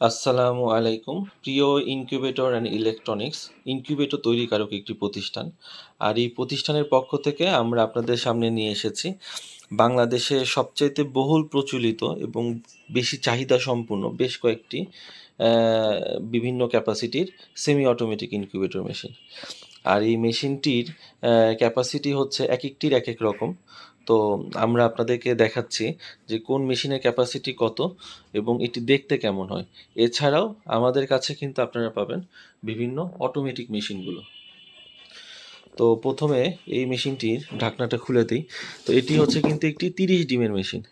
আসসালামু আলাইকুম। প্রিয় ইনকিউবেটর অ্যান্ড ইলেকট্রনিক্স, ইনকিউবেটর তৈরিকারক একটি প্রতিষ্ঠান। আর এই প্রতিষ্ঠানের পক্ষ থেকে আমরা আপনাদের সামনে নিয়ে এসেছি। বাংলাদেশে সবচাইতে বহুল প্রচলিত এবং বেশি চাহিদা সম্পূর্ণ বেশ কয়েকটি বিভিন্ন ক্যাপাসিটির সেমি অটোমেটিক ইনকিউবেটর মেশিন আর এই মেশিনটির ক্যাপাসিটি হচ্ছে এক একটির এক এক রকম। তো আমরা আপনাদেরকে দেখাচ্ছি যে কোন মেশিনের ক্যাপাসিটি কত এবং এটি দেখতে কেমন হয়। এছাড়াও আমাদের কাছে কিন্তু আপনারা পাবেন বিভিন্ন অটোমেটিক মেশিনগুলো। তো প্রথমে এই মেশিনটির ঢাকনাটা খুলে দিই। তো এটি হচ্ছে কিন্তু একটি তিরিশ ডিমের মেশিন।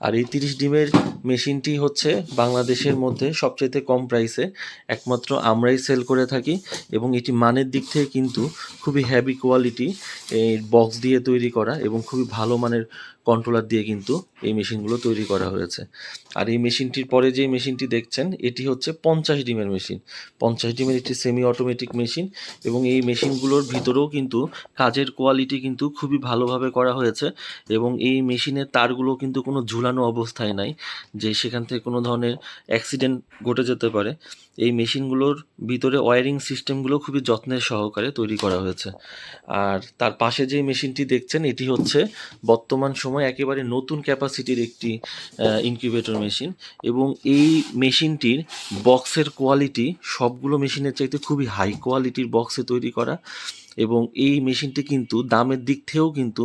আর এই তিরিশ ডিমের মেশিনটি হচ্ছে বাংলাদেশের মধ্যে সবচেয়ে কম প্রাইসে একমাত্র আমরাই সেল করে থাকি এবং এটি মানের দিক থেকে কিন্তু খুবই হ্যাভি কোয়ালিটি এই বক্স দিয়ে তৈরি করা এবং খুবই ভালো মানের কন্ট্রোলার দিয়ে কিন্তু এই মেশিনগুলো তৈরি করা হয়েছে। আর এই মেশিনটির পরে যে মেশিনটি দেখছেন, এটি হচ্ছে পঞ্চাশ ডিমের মেশিন। পঞ্চাশ ডিমের একটি সেমি অটোমেটিক মেশিন এবং এই মেশিনগুলোর ভিতরেও কিন্তু কাজের কোয়ালিটি কিন্তু খুবই ভালোভাবে করা হয়েছে এবং এই মেশিনের তারগুলো কিন্তু কোনো ঝুলানো অবস্থায় নাই, যে সেখান থেকে কোনো ধরনের অ্যাক্সিডেন্ট ঘটে যেতে পারে। এই মেশিনগুলোর ভিতরে ওয়ারিং সিস্টেমগুলো খুবই যত্নের সহকারে তৈরি করা হয়েছে। আর তার পাশে যে মেশিনটি দেখছেন, এটি হচ্ছে বর্তমান সময় একেবারে নতুন ক্যাপাসিটির একটি ইনকিউবেটর মেশিন এবং এই মেশিনটির বক্সের কোয়ালিটি সবগুলো মেশিনের চাইতে খুবই হাই কোয়ালিটির বক্সে তৈরি করা এবং এই মেশিনটি কিন্তু দামের দিক থেকেও কিন্তু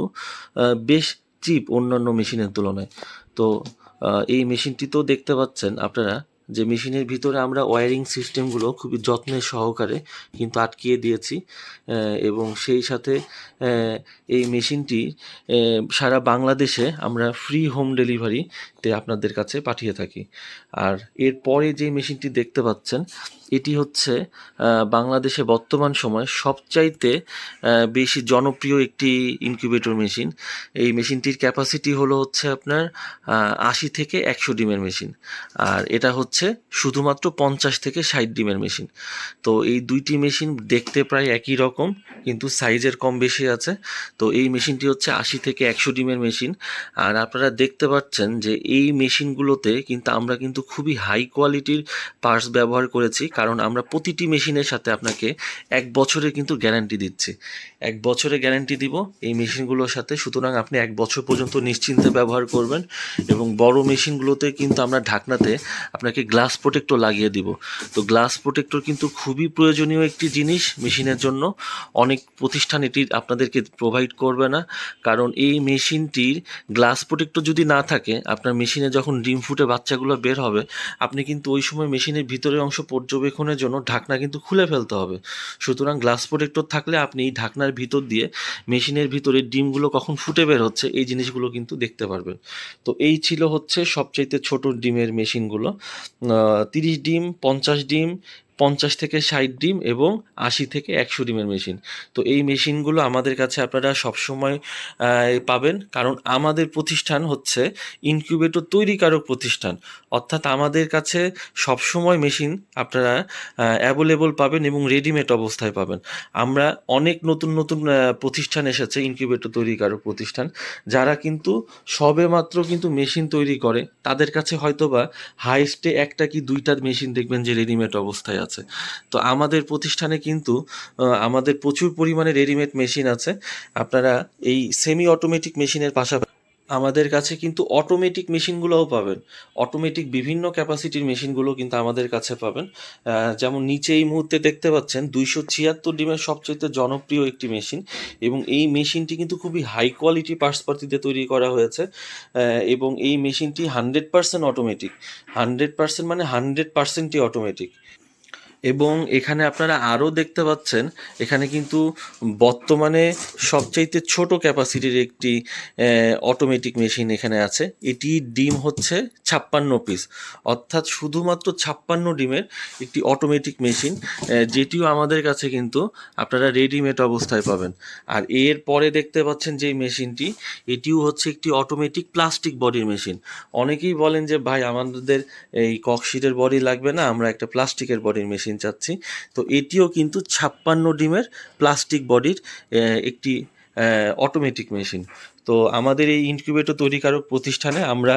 বেশ চিপ অন্যান্য মেশিনের তুলনায়। তো এই মেশিনটি তো দেখতে পাচ্ছেন আপনারা যে মেশিনের ভিতরে আমরা ওয়ারিং সিস্টেমগুলো খুবই যত্নের সহকারে কিন্তু আটকিয়ে দিয়েছি এবং সেই সাথে এই মেশিনটি সারা বাংলাদেশে আমরা ফ্রি হোম ডেলিভারিতে আপনাদের কাছে পাঠিয়ে থাকি। আর এরপরে যে মেশিনটি দেখতে পাচ্ছেন, এটি হচ্ছে বাংলাদেশে বর্তমান সময় সবচাইতে বেশি জনপ্রিয় একটি ইনকিউবেটর মেশিন। এই মেশিনটির ক্যাপাসিটি হলো হচ্ছে আপনার আশি থেকে একশো ডিমের মেশিন। আর এটা হচ্ছে শুধুমাত্র পঞ্চাশ থেকে ষাট ডিমের মেশিন। তো এই দুইটি মেশিন দেখতে প্রায় একই রকম, কিন্তু সাইজের কম বেশি আছে। তো এই মেশিনটি হচ্ছে আশি থেকে একশো ডিমের মেশিন। আর আপনারা দেখতে পাচ্ছেন যে এই মেশিনগুলোতে কিন্তু আমরা কিন্তু খুবই হাই কোয়ালিটির পার্টস ব্যবহার করেছি, কারণ আমরা প্রতিটি মেশিনের সাথে আপনাকে এক বছরে কিন্তু গ্যারান্টি দিচ্ছি। এক বছরে গ্যারান্টি দিব এই মেশিনগুলোর সাথে, সুতরাং আপনি এক বছর পর্যন্ত নিশ্চিন্তে ব্যবহার করবেন। এবং বড় মেশিনগুলোতে কিন্তু আমরা ঢাকনাতে আপনাকে গ্লাস প্রোটেক্টর লাগিয়ে দিব। তো গ্লাস প্রোটেক্টর কিন্তু খুবই প্রয়োজনীয় একটি জিনিস মেশিনের জন্য। অনেক প্রতিষ্ঠান এটি আপনাদেরকে প্রোভাইড করবে না। কারণ এই মেশিনটির গ্লাস প্রোটেক্টর যদি না থাকে, আপনার মেশিনে যখন ডিম ফুটে বাচ্চাগুলো বের হবে, আপনি কিন্তু ওই সময় মেশিনের ভিতরের অংশ পর্যবেক্ষণের জন্য ঢাকনা কিন্তু খুলে ফেলতে হবে। সুতরাং গ্লাস প্রোটেক্টর থাকলে আপনি এই ঢাকনার ভিতর দিয়ে মেশিনের ভিতরে ডিমগুলো কখন ফুটে বের হচ্ছে, এই জিনিসগুলো কিন্তু দেখতে পারবেন। তো এই ছিল হচ্ছে সবচাইতে ছোট ডিমের মেশিনগুলো। তিরিশ ডিম পঞ্চাশ ডিম পঞ্চাশ থেকে ষাট ডিম এবং আশি থেকে একশো ডিমের মেশিন। তো এই মেশিনগুলো আমাদের কাছে আপনারা সবসময় পাবেন। কারণ আমাদের প্রতিষ্ঠান হচ্ছে ইনকিউবেটর তৈরিকারক প্রতিষ্ঠান। অর্থাৎ আমাদের কাছে সবসময় মেশিন আপনারা অ্যাভেলেবল পাবেন এবং রেডিমেড অবস্থায় পাবেন। আমরা অনেক নতুন নতুন প্রতিষ্ঠান এসেছে ইনকিউবেটর তৈরিকারক প্রতিষ্ঠান, যারা কিন্তু সবে মাত্র কিন্তু মেশিন তৈরি করে। তাদের কাছে হয়তোবা হাইস্টে একটা কি দুইটার মেশিন দেখবেন যে রেডিমেড অবস্থায় আছে। তো আমাদের প্রতিষ্ঠানে কিন্তু আমাদের প্রচুর পরিমাণে রেডিমেড মেশিন আছে। আপনারা এই সেমি অটোমেটিক মেশিনের পাশাপাশি আমাদের কাছে কিন্তু অটোমেটিক মেশিনগুলোও পাবেন। অটোমেটিক বিভিন্ন ক্যাপাসিটির মেশিনগুলো কিন্তু আমাদের কাছে পাবেন। যেমন নিচে এই মুহূর্তে দেখতে পাচ্ছেন, দুইশো ছিয়াত্তর ডিমের সবচেয়ে জনপ্রিয় একটি মেশিন এবং এই মেশিনটি কিন্তু খুবই হাই কোয়ালিটি পার্টসপাতিতে তৈরি করা হয়েছে। এবং এই মেশিনটি hundred percent automatic hundred percent মানে হান্ড্রেড পার্সেন্টই অটোমেটিক এবং এখানে আপনারা আরও দেখতে পাচ্ছেন, এখানে কিন্তু বর্তমানে সবচাইতে ছোট ক্যাপাসিটির একটি অটোমেটিক মেশিন এখানে আছে। এটি ডিম হচ্ছে ছাপ্পান্ন পিস অর্থাৎ শুধুমাত্র ছাপ্পান্ন ডিমের একটি অটোমেটিক মেশিন যেটিও আমাদের কাছে কিন্তু আপনারা রেডিমেড অবস্থায় পাবেন। আর এর পরে দেখতে পাচ্ছেন যে মেশিনটি এটিও হচ্ছে একটি অটোমেটিক প্লাস্টিক বডির মেশিন অনেকেই বলেন যে, ভাই, আমাদের এই ককশিটের বডি লাগবে না, আমরা একটা প্লাস্টিকের বডির মেশিন চাচ্ছি। তো এটিও কিন্তু ছাপ্পান্ন ডিমের প্লাস্টিক বডির একটি অটোমেটিক মেশিন তো আমাদের এই ইনকিউবেটর তৈরিকারক প্রতিষ্ঠানে আমরা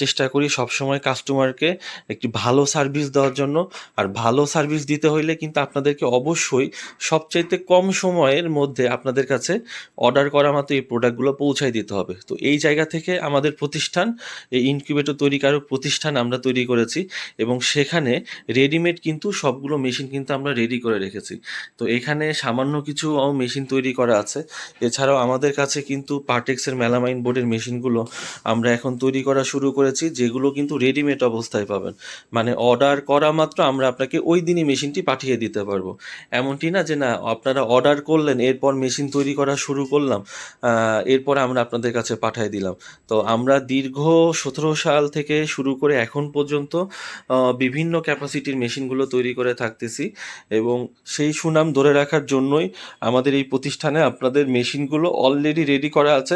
চেষ্টা করি সবসময় কাস্টমারকে একটি ভালো সার্ভিস দেওয়ার জন্য। আর ভালো সার্ভিস দিতে হইলে কিন্তু আপনাদেরকে অবশ্যই সবচাইতে কম সময়ের মধ্যে আপনাদের কাছে অর্ডার করা মতো এই প্রোডাক্টগুলো পৌঁছায় দিতে হবে। তো এই জায়গা থেকে আমাদের প্রতিষ্ঠান, এই ইনকিউবেটর তৈরিকারক প্রতিষ্ঠান আমরা তৈরি করেছি এবং সেখানে রেডিমেড কিন্তু সবগুলো মেশিন কিন্তু আমরা রেডি করে রেখেছি। তো এখানে সামান্য কিছু মেশিন তৈরি করা আছে। এছাড়াও আমাদের কাছে কিন্তু পার্টেক্সের মেলামাইন বোর্ডের মেশিনগুলো আমরা এখন তৈরি করা শুরু করেছি, যেগুলো কিন্তু রেডিমেড অবস্থায় পাবেন। মানে অর্ডার করা মাত্র আমরা আপনাকে ওই দিনই মেশিনটি পাঠিয়ে দিতে পারব। এমনটি না যে না, আপনারা অর্ডার করলেন, এরপর মেশিন তৈরি করা শুরু করলাম এরপর আমরা আপনাদের কাছে পাঠিয়ে দিলাম। তো আমরা দীর্ঘ সতেরো সাল থেকে শুরু করে এখন পর্যন্ত বিভিন্ন ক্যাপাসিটির মেশিনগুলো তৈরি করে থাকতেছি এবং সেই সুনাম ধরে রাখার জন্যই আমাদের এই প্রতিষ্ঠানে আপনাদের মেশিনগুলো অলরেডি রেডি করা আছে।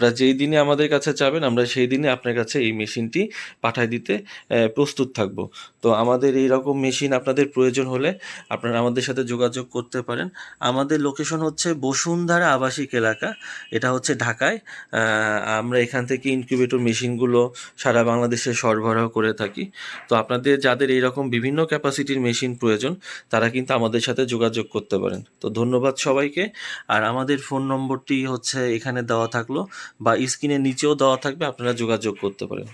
আপনারা যেই দিনে আমাদের কাছে চাবেন, আমরা সেই দিনে আপনার কাছে এই মেশিনটি পাঠায় দিতে প্রস্তুত থাকব। তো আমাদের এই রকম মেশিন আপনাদের প্রয়োজন হলে আপনারা আমাদের সাথে যোগাযোগ করতে পারেন। আমাদের লোকেশন হচ্ছে বসুন্ধরা আবাসিক এলাকা। এটা হচ্ছে ঢাকায়। আমরা এখান থেকে ইনকিউবেটর মেশিনগুলো সারা বাংলাদেশে সরবরাহ করে থাকি। তো আপনাদের যাদের এই রকম বিভিন্ন ক্যাপাসিটির মেশিন প্রয়োজন, তারা কিন্তু আমাদের সাথে যোগাযোগ করতে পারেন। তো ধন্যবাদ সবাইকে। আর আমাদের ফোন নম্বরটি হচ্ছে এখানে দেওয়া থাকল বা স্ক্রিনের নিচেও দেওয়া থাকবে আপনারা যোগাযোগ করতে পারেন।